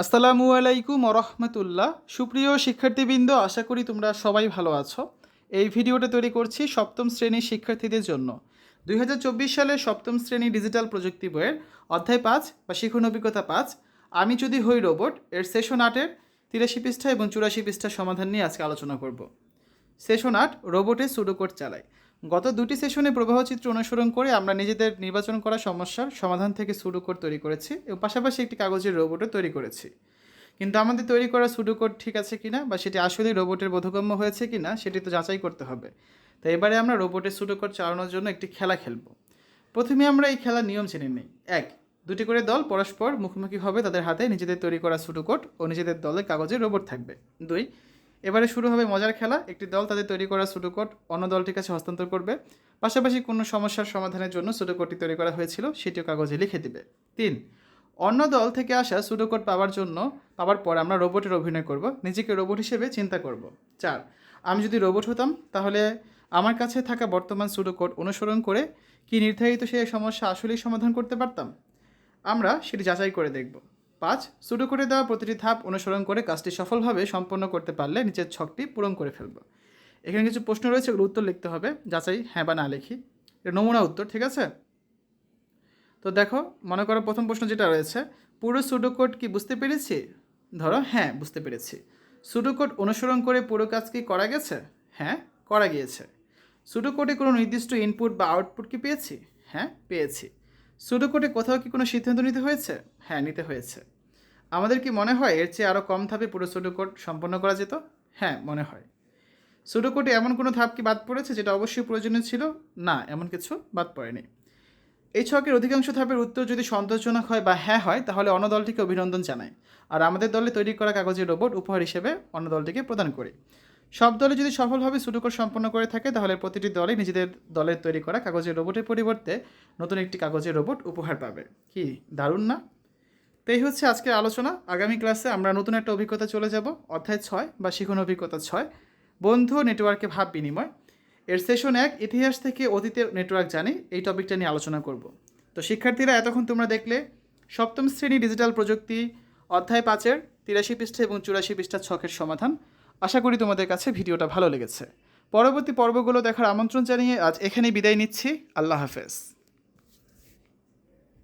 আসসালামু আলাইকুম রহমতুল্লাহ সুপ্রিয় শিক্ষার্থীবৃন্দ, আশা করি তোমরা সবাই ভালো আছো। এই ভিডিওটা তৈরি করছি সপ্তম শ্রেণির শিক্ষার্থীদের জন্য। দুই হাজার চব্বিশ সালের সপ্তম শ্রেণি ডিজিটাল প্রযুক্তি বইয়ের অধ্যায় পাঁচ বা শিখন অভিজ্ঞতা পাঁচ, আমি যদি হই রোবট, এর সেশন আটের তিরাশি পৃষ্ঠা এবং চুরাশি পৃষ্ঠার সমাধান নিয়ে আজকে আলোচনা করব। সেশন আট, রোবটে সুডোকোড চালায়। গত দুটি সেশনে প্রবাহচিত্র অনুসরণ করে আমরা নিজেদের নির্বাচন করা সমস্যার সমাধান থেকে সুডোকোড তৈরি করেছি এবং পাশাপাশি একটি কাগজের রোবটও তৈরি করেছি। কিন্তু আমাদের তৈরি করা সুডোকোড ঠিক আছে কিনা বা সেটি আসলে রোবটের বোধগম্য হয়েছে কিনা সেটি তো যাচাই করতে হবে। তো এবারে আমরা রোবটের সুডোকোড চালানোর জন্য একটি খেলা খেলব। প্রথমে আমরা এই খেলার নিয়ম জেনে নিই। এক, দুটি করে দল পরস্পর মুখোমুখি হবে তাদের হাতে নিজেদের তৈরি করা সুডোকোড ও নিজেদের দলে কাগজের রোবট থাকবে। দুই এবারে শুরু হবে মজার খেলা। একটি দল তাদের তৈরি করা সুডোকোড অন্য দলটির কাছে হস্তান্তর করবে। পাশাপাশি কোনো সমস্যার সমাধানের জন্য সুডোকোডটি তৈরি করা হয়েছিল, সেটিও কাগজে লিখে দিবে। তিন, অন্য দল থেকে আসা সুডোকোড পাওয়ার জন্য, পাওয়ার পর আমরা রোবটের অভিনয় করব, নিজেকে রোবট হিসেবে চিন্তা করব। চার, আমি যদি রোবট হতাম, তাহলে আমার কাছে থাকা বর্তমান সুডোকোড অনুসরণ করে কি নির্ধারিত সেই সমস্যা আসলেই সমাধান করতে পারতাম? আমরা সেটি যাচাই করে দেখব। পাঁচ শুরু করে দেওয়া প্রতিটি ধাপ অনুসরণ করে কাজটি সফলভাবে সম্পন্ন করতে পারলে নিচের ছকটি পূরণ করে ফেলব। এখানে কিছু প্রশ্ন রয়েছে ওগুলো উত্তর লিখতে হবে। যাচাই হ্যাঁ বা না লিখি। এটা নমুনা উত্তর, ঠিক আছে? তো দেখো, মনে করো প্রথম প্রশ্ন যেটা রয়েছে, পুরো সুডোকোড কি বুঝতে পেরেছি? ধরো হ্যাঁ বুঝতে পেরেছি। সুডোকোড অনুসরণ করে পুরো কাজ কি করা গেছে? হ্যাঁ করা গিয়েছে। সুডোকোডে কোনো নির্দিষ্ট ইনপুট বা আউটপুট কি পেয়েছি? হ্যাঁ পেয়েছি। সুডোকোডে কোথাও কি কোনো সিদ্ধান্ত নিতে হয়েছে? হ্যাঁ নিতে হয়েছে। আমাদের কি মনে হয় এর চেয়ে আরও কম ধাপে পুরো সুডোকোড সম্পন্ন করা যেত? হ্যাঁ মনে হয়। সুডোকোডে এমন কোনো ধাপ কি বাদ পড়েছে যেটা অবশ্যই প্রয়োজনীয় ছিল? না, এমন কিছু বাদ পড়েনি। এই ছকের অধিকাংশ ধাপের উত্তর যদি সন্তোষজনক হয় বা হ্যাঁ হয়, তাহলে অন্য দলটিকে অভিনন্দন জানায় আর আমাদের দলে তৈরি করা কাগজের রোবট উপহার হিসেবে অন্য দলটিকে প্রদান করি। সব দলে যদি সফলভাবে সুডোকোড সম্পন্ন করে থাকে, তাহলে প্রতিটি দলে নিজেদের দলের তৈরি করা কাগজের রোবটের পরিবর্তে নতুন একটি কাগজের রোবট উপহার পাবে। কি দারুণ না? তো এই হচ্ছে আজকের আলোচনা। আগামী ক্লাসে আমরা নতুন একটা অভিজ্ঞতা চলে যাব, অধ্যায় ছয় বা শিখন অভিজ্ঞতা ছয়। বন্ধু নেটওয়ার্কে ভাব বিনিময়। এর সেশন এক, ইতিহাস থেকে অতীতের নেটওয়ার্ক জানি, এই টপিকটা নিয়ে আলোচনা করব। তো শিক্ষার্থীরা, এতক্ষণ তোমরা দেখলে, সপ্তম শ্রেণি ডিজিটাল প্রযুক্তি, অধ্যায় পাঁচের তিরাশি পৃষ্ঠা এবং চুরাশি পৃষ্ঠা ছকের সমাধান। আশা করি তোমাদের কাছে ভিডিওটা ভালো লেগেছে। পরবর্তী পর্বগুলো দেখার আমন্ত্রণ জানিয়ে আজ এখানেই বিদায় নিচ্ছি। আল্লাহ হাফেজ।